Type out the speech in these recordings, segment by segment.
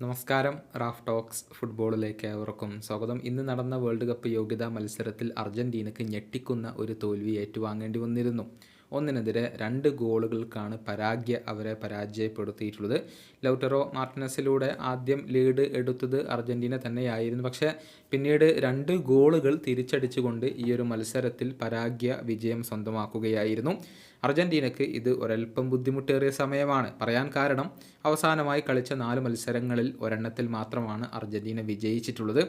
നമസ്കാരം Raf talks ഫുട്ബോളിലേക്ക് ഏവർക്കും സ്വാഗതം. ഇന്ന് നടന്ന വേൾഡ് കപ്പ് യോഗ്യതാ മത്സരത്തിൽ അർജന്റീനയ്ക്ക് ഞെട്ടിക്കുന്ന ഒരു തോൽവി ഏറ്റുവാങ്ങേണ്ടി വന്നിരുന്നു. ഒന്നിനെതിരെ രണ്ട് ഗോളുകൾക്കാണ് പരാഗ്യ അവരെ പരാജയപ്പെടുത്തിയിട്ടുള്ളത്. ലൗട്ടറോ മാർട്ടിനസിലൂടെ ആദ്യം ലീഡ് എടുത്തത് അർജന്റീന തന്നെയായിരുന്നു. പക്ഷേ പിന്നീട് രണ്ട് ഗോളുകൾ തിരിച്ചടിച്ചുകൊണ്ട് ഈ ഒരു മത്സരത്തിൽ പരാഗ്യ വിജയം സ്വന്തമാക്കുകയായിരുന്നു. അർജന്റീനയ്ക്ക് ഇത് ഒരൽപ്പം ബുദ്ധിമുട്ടേറിയ സമയമാണ്. പറയാൻ കാരണം അവസാനമായി കളിച്ച നാല് മത്സരങ്ങളിൽ ഒരെണ്ണത്തിൽ മാത്രമാണ് അർജന്റീന വിജയിച്ചിട്ടുള്ളത്.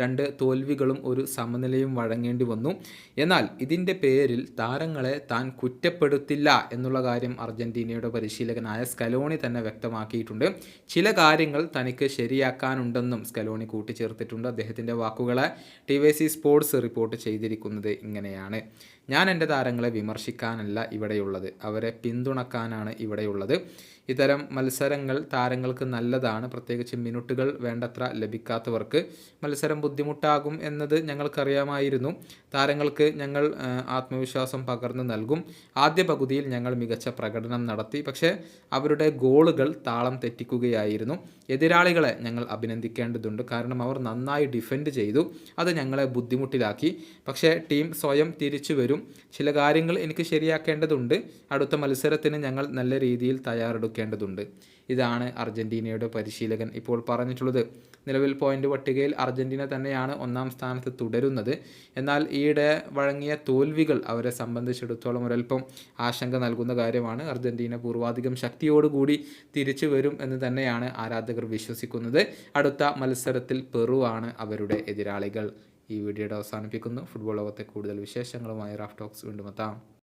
രണ്ട് തോൽവികളും ഒരു സമനിലയും വഴങ്ങേണ്ടി വന്നു. എന്നാൽ ഇതിന്റെ പേരിൽ താരങ്ങളെ താൻ കുറ്റപ്പെടുത്തില്ല എന്നുള്ള കാര്യം അർജന്റീനയുടെ പരിശീലകനായ സ്കലോണി തന്നെ വ്യക്തമാക്കിയിട്ടുണ്ട്. ചില കാര്യങ്ങൾ തനിക്ക് ശരിയാക്കാനുണ്ടെന്നും സ്കലോണി കൂട്ടിച്ചേർത്തിട്ടുണ്ട്. അദ്ദേഹത്തിന്റെ വാക്കുകളെ T Y C sports report ചെയ്തിരിക്കുന്നത് ഇങ്ങനെയാണ്. ഞാൻ എന്റെ താരങ്ങളെ വിമർശിക്കാനല്ല ഇവിടെയുള്ളത്. അവരെ പിന്തുണക്കാനാണ് ഇവിടെയുള്ളത്. ഇത്തരം മത്സരങ്ങൾ താരങ്ങൾക്ക് നല്ലതാണ്. പ്രത്യേകിച്ച് മിനിറ്റുകൾ വേണ്ടത്ര ലഭിക്കാത്തവർക്ക് മത്സരം ബുദ്ധിമുട്ടാകും എന്നത് ഞങ്ങൾക്കറിയാമായിരുന്നു. താരങ്ങൾക്ക് ഞങ്ങൾ ആത്മവിശ്വാസം പകർന്നു നൽകും. ആദ്യ പകുതിയിൽ ഞങ്ങൾ മികച്ച പ്രകടനം നടത്തി. പക്ഷേ അവരുടെ ഗോളുകൾ താളം തെറ്റിക്കുകയായിരുന്നു. എതിരാളികളെ ഞങ്ങൾ അഭിനന്ദിക്കേണ്ടതുണ്ട്. കാരണം അവർ നന്നായി ഡിഫെൻഡ് ചെയ്തു. അത് ഞങ്ങളെ ബുദ്ധിമുട്ടിലാക്കി. പക്ഷേ ടീം സ്വയം തിരിച്ചു വരും. ചില കാര്യങ്ങൾ എനിക്ക് ശരിയാക്കേണ്ടതുണ്ട്. അടുത്ത മത്സരത്തിന് ഞങ്ങൾ നല്ല രീതിയിൽ തയ്യാറെടുക്കേണ്ടതുണ്ട്. ഇതാണ് അർജന്റീനയുടെ പരിശീലകൻ ഇപ്പോൾ പറഞ്ഞിട്ടുള്ളത്. നിലവിൽ പോയിന്റ് പട്ടികയിൽ അർജന്റീന തന്നെയാണ് ഒന്നാം സ്ഥാനത്ത് തുടരുന്നത്. എന്നാൽ ഈയിടെ വഴങ്ങിയ തോൽവികൾ അവരെ സംബന്ധിച്ചിടത്തോളം ഒരൽപ്പം ആശങ്ക നൽകുന്ന കാര്യമാണ്. അർജന്റീന പൂർവാധികം ശക്തിയോടുകൂടി തിരിച്ചു വരും എന്ന് തന്നെയാണ് ആരാധകർ വിശ്വസിക്കുന്നത്. അടുത്ത മത്സരത്തിൽ പെറു ആണ് അവരുടെ എതിരാളികൾ. ഈ വീഡിയോയുടെ അവസാനിപ്പിക്കുന്നു. ഫുട്ബോൾ ലോകത്തെ കൂടുതൽ വിശേഷങ്ങളുമായി റാഫ് ടോക്സ് വീണ്ടും എത്താം.